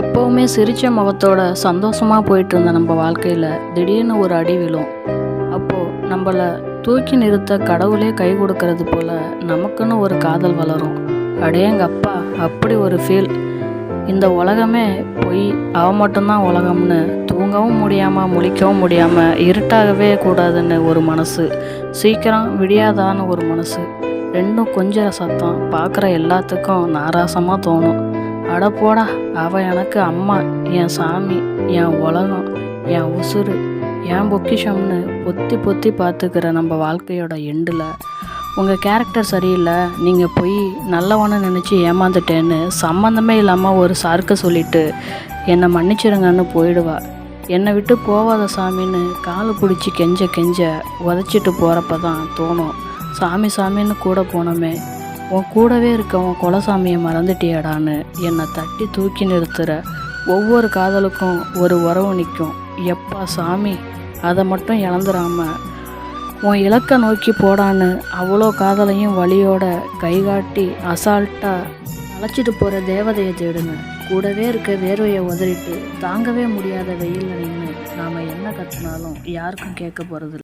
எப்போவுமே சிரித்த முகத்தோட சந்தோஷமாக போயிட்டு இருந்த நம்ம வாழ்க்கையில் திடீர்னு ஒரு அடி விழும். அப்போது நம்மளை தூக்கி நிறுத்த கடவுளே கை கொடுக்கறது போல் நமக்குன்னு ஒரு காதல் வளரும். அடேங்கப்பா அப்படி ஒரு ஃபீல் இந்த உலகமே பொய் அவ மட்டும்தான் உலகம்னு தூங்கவும் முடியாமல் முழிக்கவும் முடியாமல் இருட்டாகவே கூடாதுன்னு ஒரு மனசு. சீக்கிரம் விடியாதான்னு ஒரு மனசு. ரெண்டும் கொஞ்சம் சத்தம். பார்க்குற எல்லாத்துக்கும் நாராசமாக தோணும். அட போடா அவள் எனக்கு அம்மா என் சாமி என் உலகம் என் உசுறு என் பொக்கிஷம்னு பொத்தி பொத்தி பார்த்துக்கிற நம்ம வாழ்க்கையோட எண்டில் உங்கள் கேரக்டர் சரியில்லை நீங்கள் போய் நல்லவனு நினச்சி ஏமாந்துட்டேன்னு சம்மந்தமே இல்லாமல் ஒரு சார்க்க சொல்லிட்டு என்னை மன்னிச்சிருங்கன்னு போயிடுவா. என்னை விட்டு போவாத சாமின்னு காலு பிடிச்சி கெஞ்ச கெஞ்ச உதச்சிட்டு போகிறப்ப தான் தோணும். சாமி சாமின்னு கூட போனோமே உன் கூடவே இருக்க உன் குலசாமியை மறந்துட்டியடான்னு என்னை தட்டி தூக்கி நிறுத்துகிற ஒவ்வொரு காதலுக்கும் ஒரு உறவு நிற்கும் எப்பா சாமி அதை மட்டும் இழந்துடாம உன் இலக்கை நோக்கி போடான்னு அவ்வளோ காதலையும் வழியோட கைகாட்டி அசால்ட்டாக அழைச்சிட்டு போகிற தேவதையை தேடுங்க கூடவே இருக்க வேர்வையை உதறிட்டு தாங்கவே முடியாத வெயில் நின்று நாம் என்ன கற்றுனாலும் யாருக்கும் கேட்க போகிறது